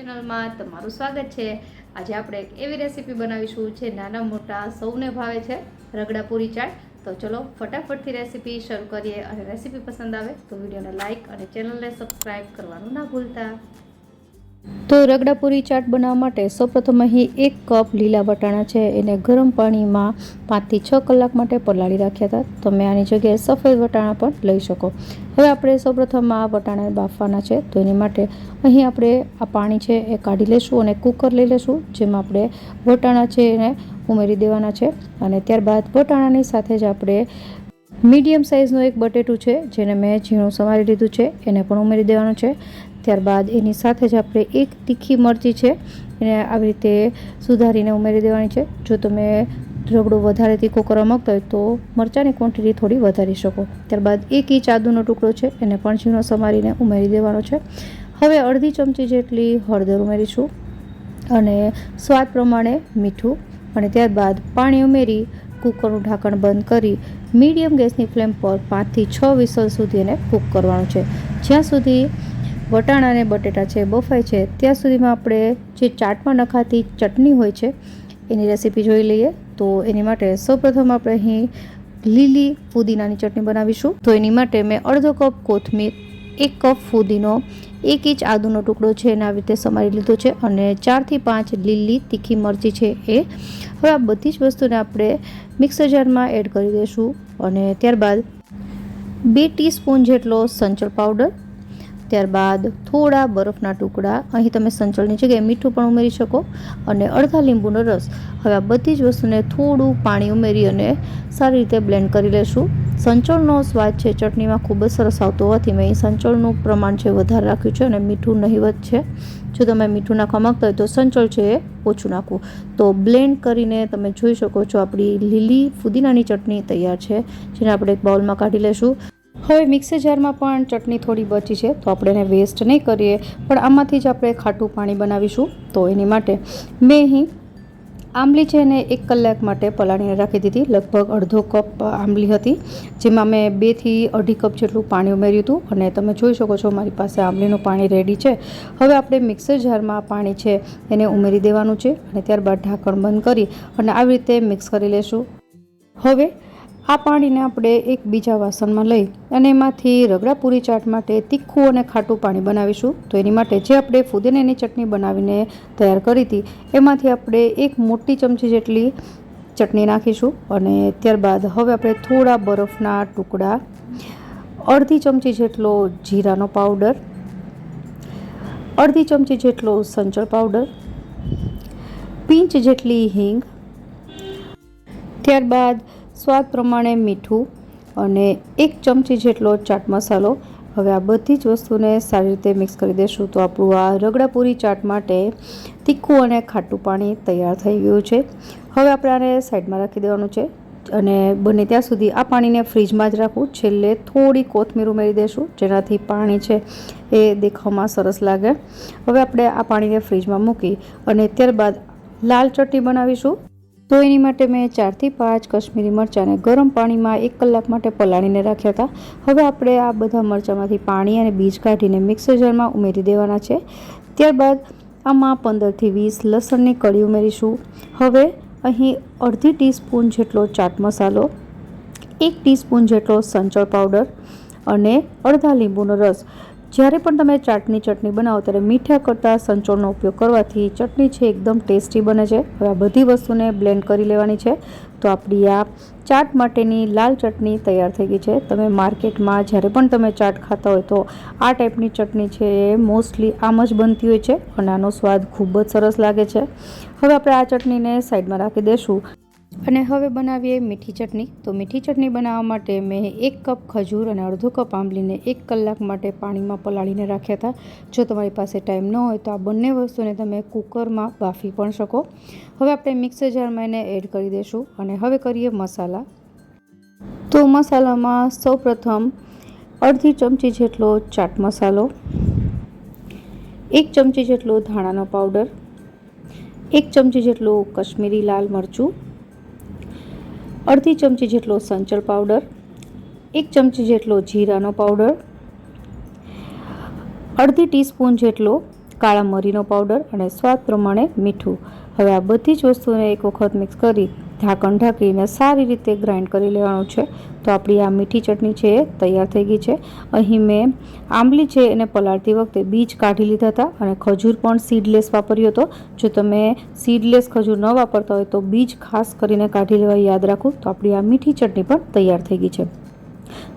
ચેનલમાં તમારું સ્વાગત છે. આજે આપણે એક એવી રેસીપી બનાવીશું જે નાના મોટા સૌને ભાવે છે, રગડા પૂરી ચાટ. તો ચલો ફટાફટથી રેસીપી શરૂ કરીએ અને રેસીપી પસંદ આવે તો વિડીયોને લાઇક અને ચેનલને સબસ્ક્રાઈબ કરવાનું ના ભૂલતા. તો રગડાપુરી ચાટ બનાવવા માટે સૌપ્રથમ અહીં એક કપ લીલા વટાણા છે. એને ગરમ પાણીમાં પાંચથી છ કલાક માટે પલાળી રાખ્યા હતા. તમે આની જગ્યાએ સફેદ વટાણા પણ લઈ શકો. હવે આપણે સૌપ્રથમ આ વટાણા બાફવાના છે. તો એની માટે અહીં આપણે આ પાણી છે એ કાઢી લેશું અને કુકર લઈ લેશું, જેમાં આપણે વટાણા છે એને ઉમેરી દેવાના છે. અને ત્યારબાદ વટાણાની સાથે જ આપણે મીડિયમ સાઇઝનું એક બટેટું છે, જેને મેં ઝીણું સમારી લીધું છે. એને પણ ઉમેરી દેવાનું છે. ત્યારબાદ એની સાથે જ આપણે એક તીખી મરચી છે, એને આવી રીતે સુધારીને ઉમેરી દેવાની છે. જો તમે રગડો વધારે તીખો કરવા માગતા હોય તો મરચાંની ક્વોન્ટિટી થોડી વધારી શકો. ત્યારબાદ એક ઇંચ આદુનો ટુકડો છે, એને પણ ઝીણો સમારીને ઉમેરી દેવાનો છે. હવે અડધી ચમચી જેટલી હળદર ઉમેરીશું અને સ્વાદ પ્રમાણે મીઠું અને ત્યારબાદ પાણી ઉમેરી કુકરનું ઢાંકણ બંધ કરી મીડિયમ ગેસની ફ્લેમ પર પાંચથી છ વિસલ સુધી એને કૂક કરવાનું છે. જ્યાં સુધી વટાણા અને બટેટા છે બફાય છે, ત્યાં સુધીમાં આપણે જે ચાટમાં નખાતી ચટણી હોય છે, એની રેસીપી જોઈ લઈએ. તો એની માટે સૌપ્રથમ આપણે અહીં લીલી ફુદીનાની ચટણી બનાવીશું. તો એની માટે મેં અડધો કપ કોથમીર, એક કપ ફુદીનો, એક ઇંચ આદુનો ટુકડો છે, એને આવી રીતે સમારી લીધો છે અને ચારથી પાંચ લીલી તીખી મરચી છે એ. હવે આ બધી જ વસ્તુને આપણે મિક્સર જારમાં એડ કરી દઈશું અને ત્યારબાદ બે ટીસ્પૂન જેટલો સંચળ પાવડર ત્યારબાદ થોડા બરફના ટુકડા. અહીં તમે સંચળની જગ્યાએ મીઠું પણ ઉમેરી શકો અને અડધા લીંબુનો રસ. હવે આ બધી જ વસ્તુને થોડું પાણી ઉમેરી અને સારી રીતે બ્લેન્ડ કરી લેશું. સંચળનો સ્વાદ છે, ચટણીમાં ખૂબ જ સરસ આવતો હોવાથી મેં અહીં સંચળનું પ્રમાણ છે વધારે રાખ્યું છે અને મીઠું નહીવત છે. જો તમે મીઠું નાખવા માગતા હોય તો સંચળ છે એ ઓછું નાખવું. તો બ્લેન્ડ કરીને તમે જોઈ શકો છો આપણી લીલી ફુદીનાની ચટણી તૈયાર છે, જેને આપણે એક બાઉલમાં કાઢી લેશું. હવે મિક્સર જારમાં પણ ચટણી થોડી બચી છે, તો આપણે એને વેસ્ટ નહીં કરીએ, પણ આમાંથી જ આપણે ખાટું પાણી બનાવીશું, તો એની માટે મેં અહીં આંબલી છે એને એક કલાક માટે પલાળીને રાખી દીધી, લગભગ અડધો કપ આંબલી હતી, જેમાં મેં બેથી અઢી કપ જેટલું પાણી ઉમેર્યું હતું, અને તમે જોઈ શકો છો મારી પાસે આંબલીનું પાણી રેડી છે. હવે આપણે મિક્સર જારમાં પાણી છે એને ઉમેરી દેવાનું છે, અને ત્યારબાદ ઢાંકણ બંધ કરી અને આવી રીતે મિક્સ કરી લેશું. હવે આ પાણીને આપણે એક બીજા વાસણમાં લઈ અને એમાંથી રગડા પૂરી ચાટ માટે તીખું અને ખાટું પાણી બનાવીશું. તો એની માટે જે આપણે ફુદીનાની ચટણી બનાવીને તૈયાર કરી હતી, એમાંથી આપણે એક મોટી ચમચી જેટલી ચટણી નાખીશું અને ત્યારબાદ હવે આપણે થોડા બરફના ટુકડા, અડધી ચમચી જેટલો જીરાનો પાવડર, અડધી ચમચી જેટલો સંચળ પાવડર, પિંચ જેટલી હિંગ, ત્યારબાદ સ્વાદ પ્રમાણે મીઠું અને એક ચમચી જેટલો ચાટ મસાલો. હવે આ બધી જ વસ્તુને સારી રીતે મિક્સ કરી દઈશું તો આપણું આ રગડાપૂરી ચાટ માટે તીખું અને ખાટું પાણી તૈયાર થઈ ગયું છે. હવે આપણે આને સાઈડમાં રાખી દેવાનું છે અને બને ત્યાં સુધી આ પાણીને ફ્રીજમાં જ રાખવું. છેલ્લે થોડી કોથમીર ઉમેરી દઈશું જેનાથી પાણી છે એ દેખાવમાં સરસ લાગે. હવે આપણે આ પાણીને ફ્રીજમાં મૂકી અને ત્યારબાદ લાલ ચટણી બનાવીશું. તો એની માટે મેં ચારથી પાંચ કશ્મીરી મરચાંને ગરમ પાણીમાં એક કલાક માટે પલાળીને રાખ્યા હતા. હવે આપણે આ બધા મરચાંમાંથી પાણી અને બીજ કાઢીને મિક્સર જારમાં ઉમેરી દેવાના છે. ત્યારબાદ આમાં પંદરથી વીસ લસણની કળી ઉમેરીશું. હવે અહીં અડધી ટીસ્પૂન જેટલો ચાટ મસાલો, એક ટીસ્પૂન જેટલો સંચળ પાવડર અને અડધા લીંબુનો રસ. જ્યારે પણ તમે ચાટની ચટણી બનાવો ત્યારે મીઠા કરતાં સંચોળનો ઉપયોગ કરવાથી ચટણી છે એકદમ ટેસ્ટી બને છે. હવે આ બધી વસ્તુને બ્લેન્ડ કરી લેવાની છે. તો આપણી આ ચાટ માટેની લાલ ચટણી તૈયાર થઈ ગઈ છે. તમે માર્કેટમાં જ્યારે પણ તમે ચાટ ખાતા હોય તો આ ટાઈપની ચટણી છે એ મોસ્ટલી આમ જ બનતી હોય છે. અને આનો સ્વાદ ખૂબ જ સરસ લાગે છે. હવે આપણે આ ચટણીને સાઈડમાં રાખી દઈશું. અને હવે બનાવીએ મીઠી ચટણી. તો મીઠી ચટણી બનાવવા માટે મેં એક કપ ખજૂર અને અડધો કપ આંબલીને એક કલાક માટે પાણીમાં પલાળીને રાખ્યા હતા. જો તમારી પાસે ટાઈમ ન હોય તો આ બંને વસ્તુને તમે કુકરમાં બાફી પણ શકો. હવે આપણે મિક્સર જારમાં એને એડ કરી દઈશું અને હવે કરીએ મસાલા. તો મસાલામાં સૌપ્રથમ અડધી ચમચી જેટલો ચાટ મસાલો, એક ચમચી જેટલો ધાણાનો પાવડર, એક ચમચી જેટલું કશ્મીરી લાલ મરચું અડધી ચમચી જેટલો સંચળ પાવડર, એક ચમચી જેટલો જીરાનો પાવડર, અડધી ટીસ્પૂન જેટલો કાળા મરીનો પાવડર અને સ્વાદ પ્રમાણે મીઠું. હવે આ બધી જ વસ્તુને એક વખત મિક્સ કરી ઢાંકણ ઢાંકીને સારી રીતે ગ્રાઇન્ડ કરી લેવાનું છે. તો આપણી આ મીઠી ચટણી છે એ તૈયાર થઈ ગઈ છે. અહીં મેં આંબલી છે એને પલાળતી વખતે બીજ કાઢી લીધા હતા અને ખજૂર પણ સીડલેસ વાપર્યો હતો. જો તમે સીડલેસ ખજૂર ન વાપરતા હોય તો બીજ ખાસ કરીને કાઢી લેવા યાદ રાખો. તો આપણી આ મીઠી ચટણી પણ તૈયાર થઈ ગઈ છે.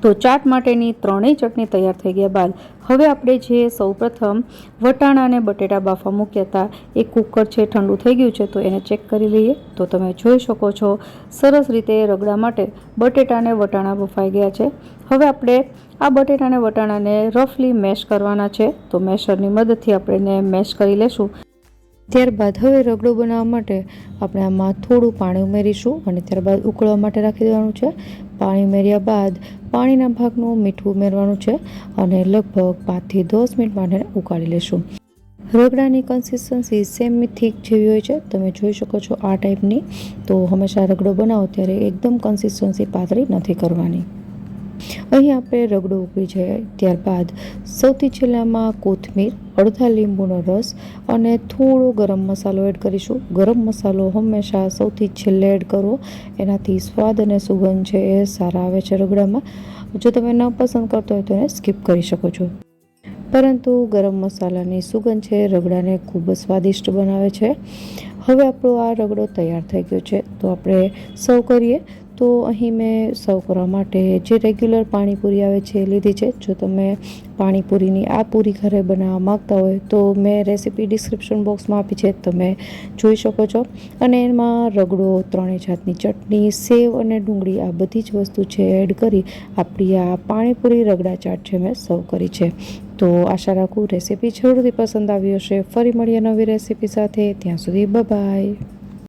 તો ચાટ માટેની ત્રણેય ચટણી તૈયાર થઈ ગયા બાદ હવે આપણે જે સૌપ્રથમ વટાણા અને બટેટા બાફા મૂક્યા હતા, એ કુકર છે ઠંડુ થઈ ગયું છે તો એને ચેક કરી લઈએ. તો તમે જોઈ શકો છો, સરસ રીતે રગડા માટે બટેટા અને વટાણા બફાઈ ગયા છે. હવે આપણે આ બટેટા અને વટાણાને રફલી મેશ કરવાના છે. તો મેશરની મદદથી આપણે એને મેશ કરી લેશું. ત્યારબાદ હવે રગડો બનાવવા માટે આપણે આમાં થોડું પાણી ઉમેરીશું અને ત્યારબાદ ઉકળવા માટે રાખી દેવાનું છે. પાણી ઉમેર્યા બાદ પાણીના ભાગનું મીઠું ઉમેરવાનું છે અને લગભગ પાંચથી દસ મિનિટ માટે ઉકાળી લેશું. રગડાની કન્સિસ્ટન્સી સેમ થીક જેવી હોય છે. તમે જોઈ શકો છો આ ટાઈપની તો હંમેશા રગડો બનાવો ત્યારે એકદમ કન્સિસ્ટન્સી પાતળી નથી કરવાની. અહીં આપણે રગડો ઉકળી જાય ત્યારબાદ સૌથી છેલ્લામાં કોથમીર, અડધા લીંબુનો રસ અને થોડો ગરમ મસાલો એડ કરીશું. ગરમ મસાલો હંમેશા સૌથી છેલ્લે એડ કરવો એનાથી સ્વાદ અને સુગંધ છે એ સારા આવે છે રગડામાં. જો તમે ન પસંદ કરતો હોય તો એને સ્કીપ કરી શકો છો. પરંતુ ગરમ મસાલાની સુગંધ છે, રગડાને ખૂબ જ સ્વાદિષ્ટ બનાવે છે. હવે આપણો આ રગડો તૈયાર થઈ ગયો છે. તો આપણે સર્વ કરીએ. તો અહીં મેં સર્વ કરવા માટે જે રેગ્યુલર પાણીપુરી આવે છે એ લીધી છે. જો તમે પાણીપુરીની આ પૂરી ઘરે બનાવવા માગતા હોય તો મેં રેસીપી ડિસ્ક્રિપ્શન બોક્સમાં આપી છે, તમે જોઈ શકો છો. અને એમાં રગડો, ત્રણેય જાતની ચટણી, સેવ અને ડુંગળી આ બધી જ વસ્તુ છે એડ કરી આપણી આ પાણીપુરી રગડા ચાટ છે મેં સર્વ કરી છે. તો આશા રાખું રેસીપી જરૂરથી પસંદ આવી હશે. ફરી મળીએ નવી રેસીપી સાથે. ત્યાં સુધી બાય